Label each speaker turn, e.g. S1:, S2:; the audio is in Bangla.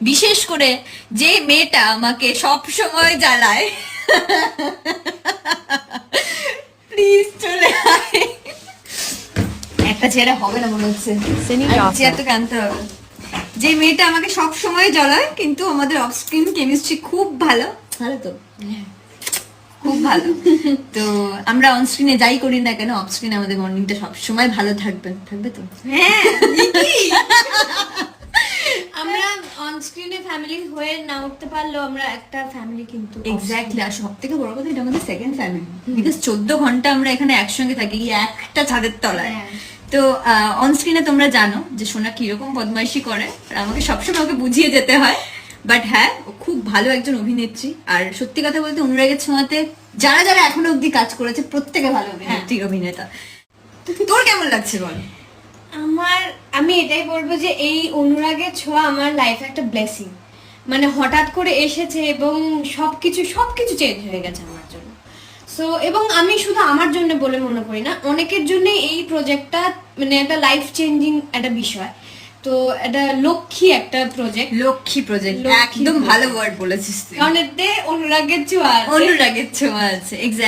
S1: বিশেষ করে যে মেয়েটা আমাকে সব সময় জ্বালায় প্লিজ চলে আয়। একটা ছেলে হবে না মনে হচ্ছে। তো কানতে হবে। যে মেয়েটা আমাকে সব সময় জ্বলায় কিন্তু আমাদের অফ স্ক্রিন কেমিস্ট্রি খুব ভালো। ভালো তো? খুব ভালো। তো আমরা অন স্ক্রিনে যাই করি না কেন অফ স্ক্রিনে আমাদের মর্নিংটা সব সময় ভালো থাকবে। থাকবে তো?
S2: হ্যাঁ স্ক্রিনে ফ্যামিলি হয়ে না উঠতে পারলেও আমরা একটা ফ্যামিলি কিন্তু
S1: এক্স্যাক্টলি আর সব থেকে বড় কথা এটা আমাদের সেকেন্ড ফ্যামিলি বিকজ চোদ্দ ঘণ্টা আমরা এখানে একসঙ্গে থাকি একটা ছাদের তলায়।
S2: হ্যাঁ।
S1: তো অন স্ক্রিনে তোমরা জানো যে সোনা কীরকম বদমাইশি করে আর আমাকে সবসময় ওকে বুঝিয়ে যেতে হয়। বাট হ্যাঁ ও খুব ভালো একজন অভিনেত্রী। আর সত্যি কথা বলতে অনুরাগের ছোঁয়াতে যারা যারা এখনও অব্দি কাজ করেছে প্রত্যেকে ভালো অভিনেত্রী অভিনেতা। তোর কেমন লাগছে বল?
S2: আমার আমি এটাই বলব যে এই অনুরাগের ছোঁয়া আমার লাইফে একটা ব্লেসিং মানে হঠাৎ করে এসেছে এবং সবকিছু সবকিছু চেঞ্জ হয়ে গেছে আমার জন্য। সো এবং আমি শুধু আমার জন্য বলে মনে করি না অনেকের জন্য এই প্রজেক্টটা মানে একটা লাইফ চেঞ্জিং একটা বিষয়। তো এটা লক্ষ্মী একটা প্রজেক্ট
S1: লক্ষ্মী প্রজেক্ট একদম ভালো ওয়ার্ড বলেছিস
S2: কারণ এতে অনুরাগের ছোঁয়া আছে।
S1: অনুরাগের ছোঁয়া আছে এক্স্যাক্ট